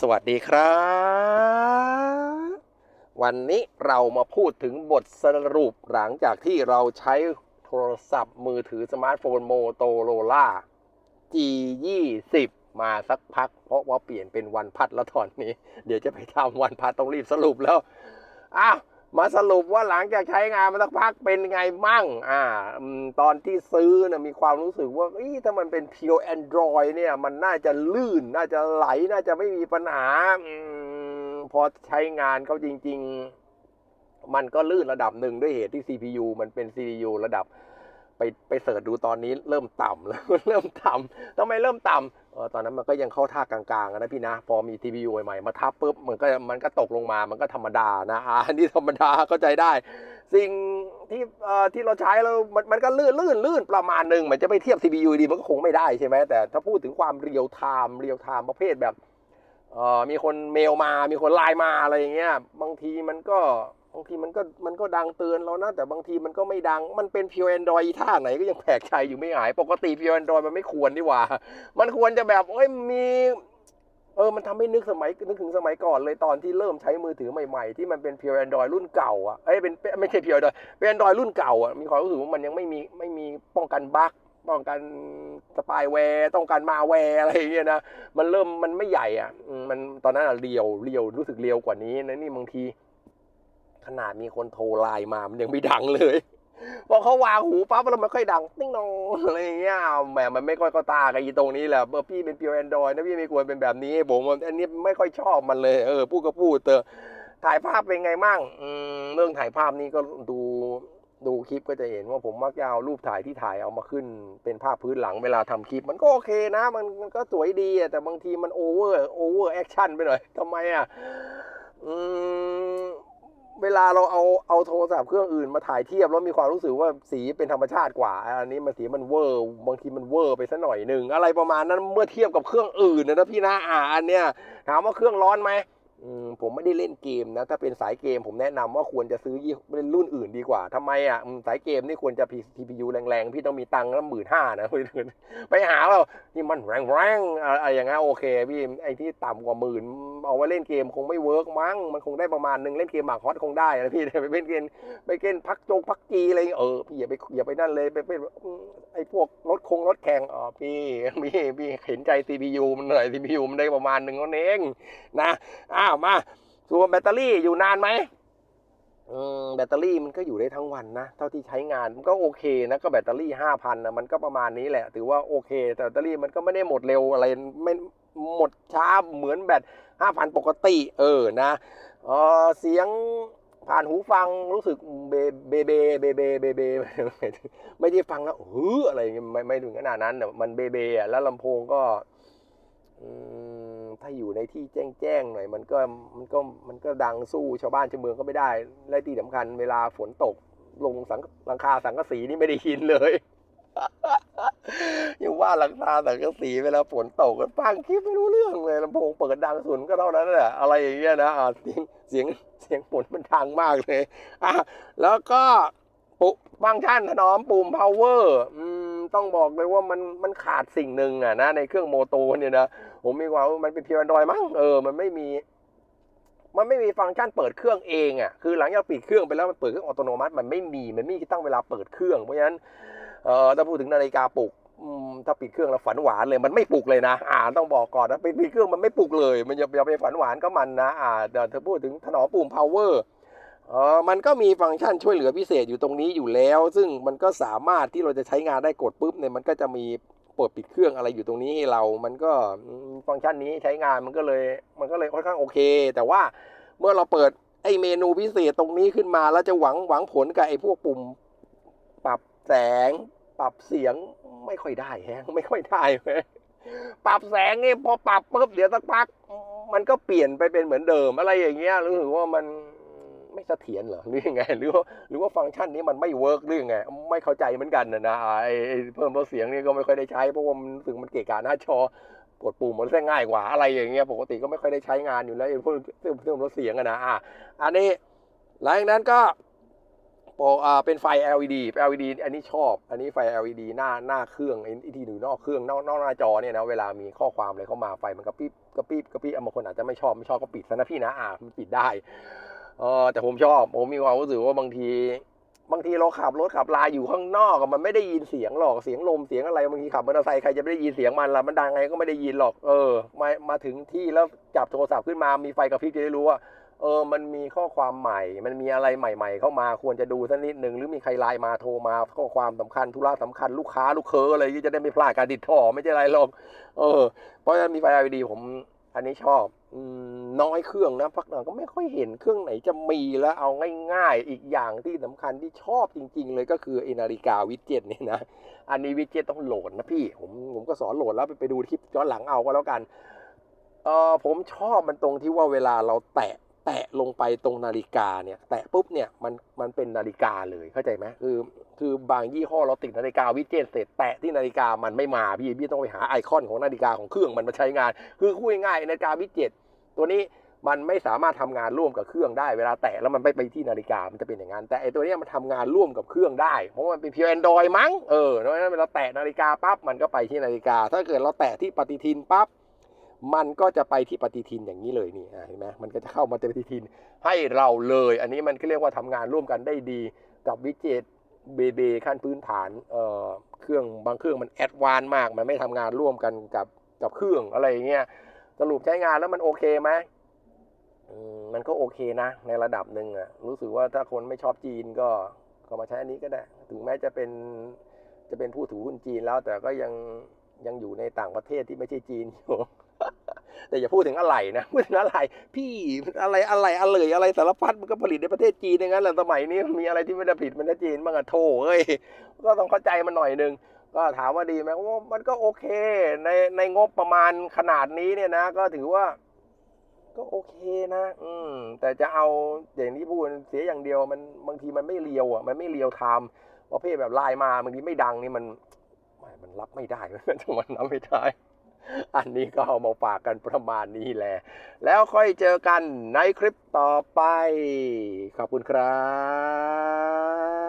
สวัสดีครับ วันนี้เรามาพูดถึงบทสรุปหลังจากที่เราใช้โทรศัพท์มือถือสมาร์ทโฟนโมโตโรล่า G20 มาสักพัก เพราะว่าเปลี่ยนเป็นวันพัดแล้วตอนนี้ เดี๋ยวจะไปทำวันพัดต้องรีบสรุปแล้ว อ้าว มาสรุปว่าหลังจากใช้งานมาสักพักเป็นไงมั่ง อ่า ตอนที่ซื้อนะมีความรู้สึกว่าอ้ยถ้ามันเป็น pure Android เนี่ย มันน่าจะลื่น น่าจะไหล น่าจะไม่มีปัญหาอพอใช้งานเขาจริง ๆ มันก็ลื่นระดับหนึ่งด้วยเหตุที่ CPU มันเป็น CPU ระดับ ไปไปเสิร์ชดูตอนนี้เริ่มต่ำแล้วเริ่มต่ำทำไมเริ่มต่ำ ตอนนั้นมันก็ยังเข้าท่ากลางๆอะนะพี่นะ พอมี TPU ใหม่ๆมาทับปุ๊บมันก็มันก็ตกลงมามันก็ธรรมดานะอ่าอันนี้ธรรมดาเข้าใจได้ สิ่งที่เอ่อที่เราใช้แล้วมันมันก็ลื่นลื่นลื่นประมาณหนึ่งมันจะไปเทียบ CPU ดีมันก็คงไม่ได้ใช่ไหมแต่ถ้าพูดถึงความเรียลไทม์เรียลไทม์ประเภทแบบเอ่อมีคนเมลมา มีคนไลน์มาอะไรอย่างเงี้ยบางทีมันก็ บางทีมันก็มันก็ดังเตือนเรานะ แต่บางทีมันก็ไม่ดังมันเป็น pure android ท่าไหนก็ยังแปลกใจอยู่ไม่หาย ปกติ pure android มันไม่ควรนี่หว่า มันควรจะแบบเอ้ยมีเออ มันทำให้นึกสมัยนึกถึงสมัยก่อนเลยตอนที่เริ่มใช้มือถือใหม่ๆ ที่มันเป็น Pure Android รุ่นเก่าอะเอ้ยเป็นเป็นไม่ใช่ Pure Android เป็น Android รุ่นเก่าอะมีความรู้สึกว่ามันยังไม่มีไม่มีป้องกันบั๊กป้องกันสปายแวร์ต้องการมาแวร์อะไรอย่างเงี้ยนะมันเริ่มมันไม่ใหญ่อะมมันตอนนั้นอะเรียวเรียวรู้สึกเรียวกว่านี้นะนี่บางที ขนาดมีคนโทรไลน์มามันยังไม่ดังเลยพอเขาวางหูปั๊บแล้วมันค่อยดังติ้งนองอะไรอย่างเงี้ยแหมมันไม่ค่อยเข้าตากับอีตรงนี้แหละเออพี่เป็น pure android นะพี่ไม่ควรเป็นแบบนี้ผมอันนี้ไม่ค่อยชอบมันเลยเออพูดก็พูดเตอถ่ายภาพเป็นไงมั่งอืมเรื่องถ่ายภาพนี่ก็ดูดูคลิปก็จะเห็นว่าผมมักจะเอารูปถ่ายที่ถ่ายเอามาขึ้น เป็นภาพพื้นหลังเวลาทำคลิป มันก็โอเคนะมันมันก็สวยดีแต่บางทีมันโอเวอร์โอเวอร์แอคชั่นไปหน่อยทำไมอะอืม เวลาเราเอาเอาโทรศัพท์เครื่องอื่นมาถ่ายเทียบแล้วมีความรู้สึกว่าสีเป็นธรรมชาติกว่า อันนี้มันสีมันเวอร์บางทีมันเวอร์ไปสัหน่อยหนึ่งอะไรประมาณนั้นเมื่อเทียบกับเครื่องอื่นนะพี่นะอ่าอันเนี้ยถามว่าเครื่องร้อนไหม ผมไม่ได้เล่นเกมนะ ถ้าเป็นสายเกมผมแนะนำว่าควรจะซื้อยี่เป็นรุ่นอื่นดีกว่าทำไมอะสายเกมนี่ควรจะ CPU แรงๆ พี่ต้องมีตังค์ละหมื่นห้านะไปหาเรานี่มันแรงๆอะไรอย่างเงี้ยโอเคพี่ไอ้ที่ต่ำกว่าหมื่นเอาไว้เล่นเกมคงไม่เวิร์กมั้งมันคงได้ประมาณหนึงเล่นเกมหมากฮอตคงได้นะพี่ไปเล่นเกมไปเล่นพักโจงพักจีอะไรเงี้ยเออพี่อย่าไปอย่าไปนั่นเลยไปเป็นไอ้พวกรถคงรถแข่งอ๋อพี่พี่พี่เห็นใจ CPU มันหน่อย CPU มันได้ประมาณหนึ่งนั่นเองนะอ้าวมาส่วนแบตเตอรี่อยู่นานไหมอืมแบตเตอรี่มันก็อยู่ได้ทั้งวันนะ เท่าที่ใช้งานมันก็โอเคนะก็แบตเตอรี่ห้าพันนะมันก็ประมาณนี้แหละ ถือว่าโอเคแต่แบตเตอรี่มันก็ไม่ได้หมดเร็วอะไรไม่หมดช้าเหมือนแบตห้าพันปกติ เออนะเออเสียงผ่านหูฟังรู้สึกเบเบเบเบเบเบเบไม่ได้ฟังแล้วฮืออะไรไม่ไม่ถึงขนาดนั้นแต่มันเบเบอะแล้วลำโพงก็อืม ถ้อยู่ในที่แจ้งๆหน่อยมันก็มันก็มันก็ดังสู้ชาวบ้านชาวเมืองก็ไม่ได้และที่สำคัญเวลาฝนตกลงสังหลังคาสังกะสีนี่ไม่ได้ยินเลยยังว่าหลังคาสังกะสีเวลาฝนตกก็ฟังคลิปไม่รู้เรื่องเลยลำโพงเปิดดังสุดก็เท่านั้นแหละอะไรอย่างเงี้ยนะเสียงเสียงเสียงฝนมันดังมากเลยอะแล้วก็ ปุ๊ฟังก์ชันถนอมปุ่ม power อืมต้องบอกเลยว่ามันมันขาดสิ่งหนึ่งอะนะในเครื่องโมโตเนี่ยนะผมมีความว่ามันเป็นเพียง Android มั้งเออมันไม่มี มันไม่มีฟังก์ชันเปิดเครื่องเองอะคือหลังจากปิดเครื่องไปแล้วมันเปิดเครื่องอัตโนมัติมันไม่มีมันไม่มีตั้งเวลาเปิดเครื่องเพราะฉะนั้นเอ่อถ้าพูดถึงนาฬิกาปลุกถ้าปิดเครื่องแล้วฝันหวานเลยมันไม่ปลุกเลยนะอ่าต้องบอกก่อนนะปิดปิดเครื่องมันไม่ปลุกเลย มันอย่าไปฝันหวานก็มันนะอ่าเดี๋ยวเธอพูดถึงถนอมปุ่ม power เออมันก็มีฟังก์ชันช่วยเหลือพิเศษอยู่ตรงนี้อยู่แล้ว ซึ่งมันก็สามารถที่เราจะใช้งานได้กดปุ๊บเนี่ยมันก็จะมีเปิดปิดเครื่องอะไรอยู่ตรงนี้ให้เรา มันก็ฟังก์ชันนี้ใช้งานมันก็เลยมันก็เลยค่อนข้างโอเค แต่ว่าเมื่อเราเปิดไอเมนูพิเศษตรงนี้ขึ้นมาแล้วจะหวังหวังผลกับไอพวกปุ่ม ปรับแสง ปรับเสียงไม่ค่อยได้แฮะไม่ค่อยได้เว้ยปรับแสงนี่พอปรับปุ๊บเดี๋ยวสักพัก มันก็เปลี่ยนไปเป็นเหมือนเดิมอะไรอย่างเงี้ยรู้สึกว่ามัน ไม่เสถียรเหรอหรือยังไงหรือว่าหรือว่าฟังก์ชันนี้มันไม่เวิร์กหรือยังไงไม่เข้าใจเหมือนกันนะนะไอ้เพิ่มลดเสียงนี่ก็ไม่ค่อยได้ใช้เพราะว่ามันรู้สึกมันเกะกะหน้าจอกดปุ่มมันแค่ง่ายกว่าอะไรอย่างเงี้ยปกติก็ไม่ค่อยได้ใช้งานอยู่แล้วไอ้พวกเพิ่มลดเสียงอะนะอะอันนี้หลังจากนั้นก็โปอ่าเป็นไฟ LED LED อันนี้ชอบ อันนี้ไฟ LED หน้าหน้าเครื่องไอ้ที่อยู่นอกเครื่องนอกนอกหน้าจอเนี่ยนะเวลามีข้อความอะไรเข้ามาไฟมันกระพริบกระพริบกระพริบบางคนอาจจะไม่ชอบไม่ชอบก็ปิดซะนะพี่นะอ่ามันปิดได้ เออแต่ผมชอบ ผมมีความรู้สึกว่าบางที บางทีเราขับรถขับลาอยู่ข้างนอกมันไม่ได้ยินเสียงหรอกเสียงลมเสียงอะไรบางทีขับมอเตอร์ไซค์ใครจะไม่ได้ยินเสียงมันล่ะมันดังไงก็ไม่ได้ยินหรอกเออมามาถึงที่แล้วจับโทรศัพท์ขึ้นมามีไฟกระพริบจะได้รู้ว่าเออ มันมีข้อความใหม่ มันมีอะไรใหม่ ๆ เข้ามา ควรจะดูสักนิดหนึ่ง หรือมีใครไลน์มาโทรมา ข้อความสำคัญ ธุระสำคัญ ลูกค้า ลูกเคออะไรที่จะได้ไม่พลาดการติดต่อ ไม่ใช่ไรหรอก เออ เพราะฉะนั้นมีไฟ LED ผม อันนี้ชอบ อืม น้อยเครื่องนะพักหลังก็ไม่ค่อยเห็นเครื่องไหนจะมีแล้วเอาง่ายๆ อีกอย่างที่สำคัญที่ชอบจริง ๆ เลยก็คือไอนาฬิกาวิดเจตเนี่ยนะ อันนี้วิดเจตต้องโหลดนะพี่ผมผมก็สอนโหลดแล้วไปไปดูคลิปย้อนหลังเอาก็แล้วกันเออผมชอบมันตรงที่ว่าเวลาเราแตะแตะลงไปตรงนาฬิกาเนี่ย แตะปุ๊บเนี่ยมันมันเป็นนาฬิกาเลยเข้าใจไหมคือคือบางยี่ห้อเราติดนาฬิกาวิดเจตเสร็จแตะที่นาฬิกามันไม่มาพี่พี่ต้องไปหาไอคอนของนาฬิกาของเครื่องมันมาใช้งาน คือพูดง่ายนาฬิกาวิดเจต ตัวนี้มันไม่สามารถทำงานร่วมกับเครื่องได้เวลาแตะแล้วมันไม่ไปที่นาฬิกามันจะเป็นอย่างนั้น แต่ไอตัวนี้มันทำงานร่วมกับเครื่องได้ เพราะมันเป็นเพียวแอนดรอยมั้งเออเพราะฉะนั้นเวลาแตะนาฬิกาปั๊บมันก็ไปที่นาฬิกา ถ้าเกิดเราแตะที่ปฏิทินปั๊บมันก็จะไปที่ปฏิทินอย่างนี้เลยนี่เห็นไหมมันก็จะเข้ามาในปฏิทินให้เราเลย อันนี้มันก็เรียกว่าทำงานร่วมกันได้ดีกับวิจิตเบเบขั้นพื้นฐานเอ่อเครื่องบางเครื่องมันแอดวานมาก มันไม่ทำงานร่วมกันกับกับเครื่องอะไรอย่างเงี้ย สรุปใช้งานแล้วมันโอเคไหมมันก็โอเคนะ ในระดับหนึ่งอะรู้สึกว่าถ้าคนไม่ชอบจีนก็ก็มาใช้อันนี้ก็ได้ ถึงแม้จะเป็นจะเป็นผู้ถือหุ้นจีนแล้ว แต่ก็ยังยังอยู่ในต่างประเทศที่ไม่ใช่จีนอยู่แต่อย่าพูดถึงอะไรนะพูดถึงอะไร พี่อะไรอะไรอะไรอะไรสารพัดมันก็ผลิตในประเทศจีนอย่างนั้นแหละสมัยนี้มีอะไรที่ไม่ได้ผลิตมันจะจีนบ้างอะโถเอ้ยก็ต้องเข้าใจมันหน่อยหนึง ก็ถามว่าดีไหมมันก็โอเค ในในงบประมาณขนาดนี้เนี่ยนะ ก็ถือว่า ก็โอเคนะ อืม แต่จะเอาอย่างที่พูดเสียอย่างเดียวมันบางทีมันไม่เรียวอะ มันไม่เรียวไทม์ประเภทแบบไลน์มาบางทีไม่ดังนี่มันไม่มันรับไม่ได้มันรับไม่ได้อันนี้ก็เอามาฝากกันประมาณนี้แหละ แล้วค่อยเจอกันในคลิปต่อไป ขอบคุณครับ